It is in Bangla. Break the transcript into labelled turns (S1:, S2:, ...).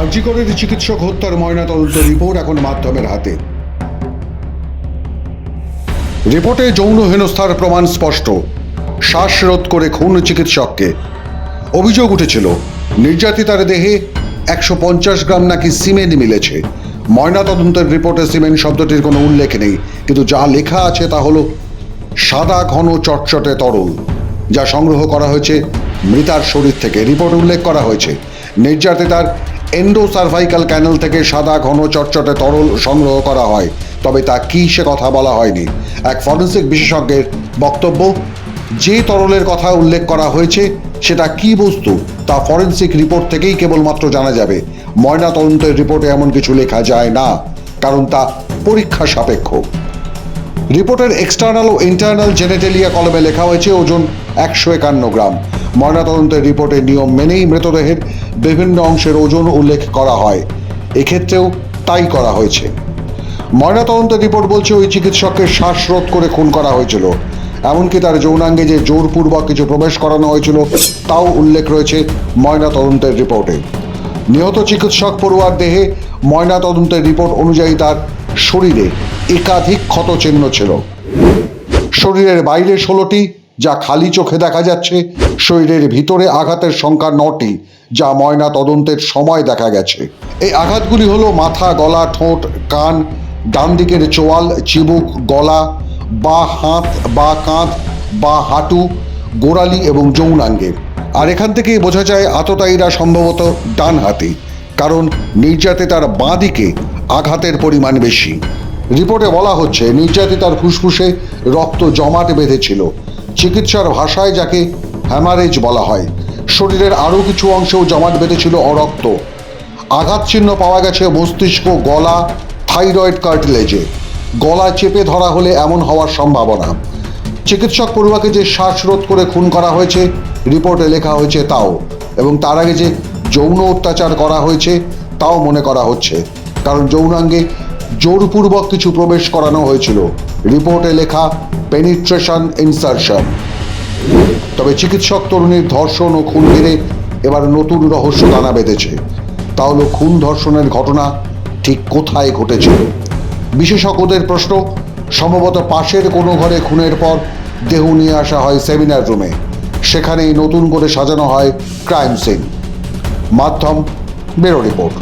S1: আরজিকরের চিকিৎসক হত্যার ময়নাতদন্ত রিপোর্ট এখন মাধ্যমের হাতে। রিপোর্টে যৌন হেনস্থার প্রমাণ স্পষ্ট। শ্বাসরোধ করে খুন চিকিৎসককে। অভিযোগ উঠেছিল, নির্যাতিতার দেহে একশো পঞ্চাশ গ্রাম নাকি সিমেন্ট মিলেছে। ময়নাতদন্তের রিপোর্টে সিমেন্ট শব্দটির কোনো উল্লেখ নেই, কিন্তু যা লেখা আছে তা হলো সাদা ঘন চটচটে তরল, যা সংগ্রহ করা হয়েছে মৃতার শরীর থেকে। রিপোর্ট উল্লেখ করা হয়েছে, নির্যাতিতার এন্ডোসার্ভাইকাল ক্যানেল থেকে সাদা ঘন চটচটে তরল সংগ্রহ করা হয়। তবে তা কী সে কথা বলা হয়নি? এক ফরেন্সিক বিশেষজ্ঞের বক্তব্য, যে তরলের কথা উল্লেখ করা হয়েছে, সেটা কি বস্তু তা ফরেন্সিক রিপোর্ট থেকেই কেবলমাত্র জানা যাবে। ময়নাতদন্তের রিপোর্টে এমন কিছু লেখা যায় না, কারণ তা পরীক্ষা সাপেক্ষ। রিপোর্টের এক্সটার্নাল ও ইন্টারনাল জেনেটেলিয়া কলমে লেখা হয়েছে ওজন একশো একান্ন গ্রাম। ময়নাতদন্তের রিপোর্টের নিয়ম মেনেই মৃতদেহের বিভিন্ন অংশের ওজন উল্লেখ করা হয়। এক্ষেত্রেও তাই করা হয়েছে। ময়নাতদন্তের রিপোর্ট বলছে ওই চিকিৎসককে শ্বাসরোধ করে খুন করা হয়েছিল। এমনকি তার যৌনাঙ্গে যে জোরপূর্বক কিছু প্রবেশ করানো হয়েছিল, তাও উল্লেখ রয়েছে ময়নাতদন্তের রিপোর্টে। নিহত চিকিৎসক পড়ুয়ার দেহে ময়নাতদন্তের রিপোর্ট অনুযায়ী তার শরীরে একাধিক ক্ষত চিহ্ন ছিল। শরীরের বাইরে ষোলোটি, যা খালি চোখে দেখা যাচ্ছে শরীরের ভিতরে আঘাতের সংখ্যা নটি, যা ময়না তদন্তের সময় দেখা গেছে। এই আঘাতগুলি হলো মাথা, গলা, ঠোঁট, কান, ডান দিকের চোয়াল, চিবুক, গলা, বা হাত, বা কাঁধ, বা হাঁটু, গোড়ালি এবং যৌনাঙ্গে আর এখান থেকেই বোঝা যায় আততায়ীরা সম্ভবত ডান হাতি কারণ নির্যাতিতার বাঁ দিকে আঘাতের পরিমাণ বেশি। রিপোর্টে বলা হচ্ছে, নির্যাতিতার ফুসফুসে রক্ত জমাট বেঁধেছিল। চিকিৎসার ভাষায় যাকে হ্যামারেজ বলা হয়। শরীরের আরও কিছু অংশেও জমাট বেঁধেছিল অরক্ত। আঘাত চিহ্ন পাওয়া গেছে মস্তিষ্ক, গলা, থাইরয়েড কার্টিলেজে। গলা চেপে ধরা হলে এমন হওয়ার সম্ভাবনা। চিকিৎসক পড়ুয়াকে যে শ্বাসরোধ করে খুন করা হয়েছে, রিপোর্টে লেখা হয়েছে তাও। এবং তার আগে যে যৌন অত্যাচার করা হয়েছে, তাও মনে করা হচ্ছে। কারণ যৌনাঙ্গে জোরপূর্বক কিছু প্রবেশ করানো হয়েছিল। রিপোর্টে লেখা, পেনিট্রেশন ইনসারশন তবে চিকিৎসক তরুণীর ধর্ষণ ও খুন ঘিরে এবার নতুন রহস্য দানা বেঁধেছে। তা হলো খুন ধর্ষণের ঘটনা ঠিক কোথায় ঘটেছিল বিশেষজ্ঞদের প্রশ্ন, সম্ভবত পাশের কোনো ঘরে খুনের পর দেহ নিয়ে আসা হয় সেমিনার রুমে। সেখানেই নতুন করে সাজানো হয় ক্রাইম সিন। মাধ্যম ব্যুরো রিপোর্ট।